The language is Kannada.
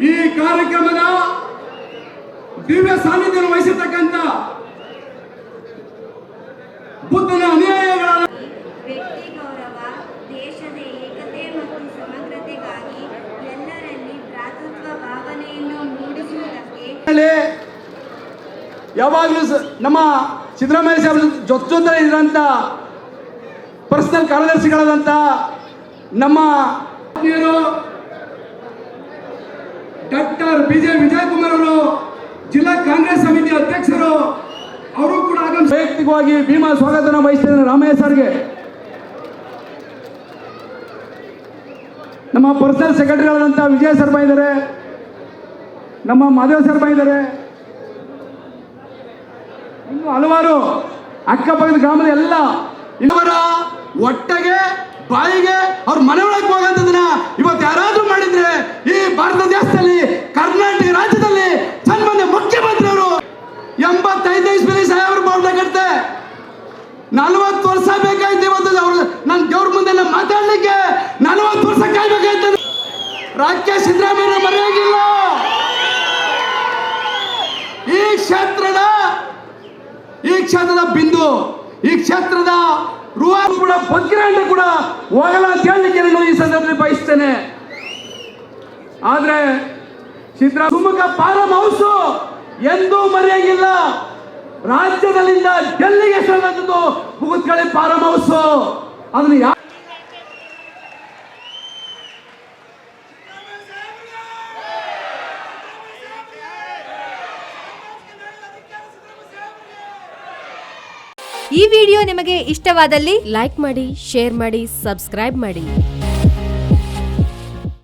ಈ ಕಾರ್ಯಕ್ರಮದ ದಿವ್ಯ ಸಾನ್ನಿಧ್ಯ ವಹಿಸಿರ್ತಕ್ಕಂಥ ಬುದ್ಧನ ಅನುಯಾಯಿಗಳ ವ್ಯಕ್ತಿ ಗೌರವ ದೇಶದ ಏಕತೆ ಮತ್ತು ಸಮಗ್ರತೆಗಾಗಿ ಎಲ್ಲರಲ್ಲಿ ಭ್ರಾತೃತ್ವ ಭಾವನೆಯನ್ನು ಮೂಡಿಸುವುದಕ್ಕೆ ಯಾವಾಗಲೂ ನಮ್ಮ ಸಿದ್ದರಾಮಯ್ಯ ಸಾಹೇಬ್ ಜೊತೆ ಜೊತೆ ಇದ್ರಂತ ಪರ್ಸನಲ್ ಕಾರ್ಯದರ್ಶಿಗಳಾದಂಥ ನಮ್ಮ ಆತ್ಮೀಯರು ಡಾಕ್ಟರ್ ಬಿ ಜೆ ವಿಜಯಕುಮಾರ್ ಅವರು ಜಿಲ್ಲಾ ಕಾಂಗ್ರೆಸ್ ಸಮಿತಿ ಅಧ್ಯಕ್ಷರು ಅವರು ಕೂಡ ಆಗಮಿಸಿ ವೈಯಕ್ತಿಕವಾಗಿ ಭೀಮಾ ಸ್ವಾಗತನ ವಹಿಸ್ತಿದ್ದಾರೆ ರಾಮಯ್ಯ ಸರ್ಗೆ. ನಮ್ಮ ಪರ್ಸನಲ್ ಸೆಕ್ರೆಟರಿಗಳಾದಂಥ ವಿಜಯ ಸರ್ಮ ಇದ್ದಾರೆ ನಮ್ಮ ಮಾಧವ ಸರ್ಮ ಇದ್ದಾರೆ. ಇನ್ನು ಹಲವಾರು ಅಕ್ಕಪಕ್ಕದ ಗ್ರಾಮದ ಎಲ್ಲ ಇವರ ಒಟ್ಟಗೆ ಬಾಯಿಗೆ ಅವ್ರ ಮನೆ ಒಳಗೆ ಹೋಗಂತದನ್ನ ಇವತ್ತು ಯಾರಾದ್ರೂ ಮಾಡಿದ್ರೆ ಈ ಭಾರತ ದೇಶದಲ್ಲಿ ಎಂಬತ್ತೈದು ಇಸ್ವಿಲಿ ಸಾಹೇಬ್ರು ಬಾವುಟ ಕಟ್ತೆ ನಲವತ್ತು ವರ್ಷ ಬೇಕಾಯ್ತು ಇವತ್ತು ಅವ್ರು ನನ್ನ ದೇವ್ರ ಮುಂದೆ ಮಾತಾಡ್ಲಿಕ್ಕೆ. ನಲ್ವತ್ತು ವರ್ಷ ಕಾಯ್ಬೇಕಾಯ್ತು ರಾಜ್ಯ ಸಿದ್ದರಾಮಯ್ಯ ಮರೆಯಾಗಿಲ್ಲ ಈ ಕ್ಷೇತ್ರದ ಈ ಕ್ಷೇತ್ರದ ಬಿಂದು, ಈ ಕ್ಷೇತ್ರದ ರುವ ಕೂಡ ಬಗ್ಗಿರಂಡ ಕೂಡ ಹೋಗಲ್ಲ ಅಂತ ನಾನು ಈ ಸಂದರ್ಭದಲ್ಲಿ ಬಯಸ್ತೇನೆ. ಆದ್ರೆ ಸಿದ್ದರಾಮ ಶಿವಮೊಗ್ಗ ಪಾರಂ ಹೌಸ್ ಎಂದೂ ಮರೆಯಾಗಿಲ್ಲ. ರಾಜ್ಯದಲ್ಲಿಂದ ಡೆಲ್ಲಿಗೆ ಸಂಬಂಧದ್ದು ಮುಗುತ್ಕಳೆ ಫಾರಂ ಹೌಸ್ ಅದನ್ನ ಯಾ ಈ ವಿಡಿಯೋ ನಿಮಗೆ ಇಷ್ಟವಾದಲ್ಲಿ ಲೈಕ್ ಮಾಡಿ, ಶೇರ್ ಮಾಡಿ, ಸಬ್ಸ್ಕ್ರೈಬ್ ಮಾಡಿ.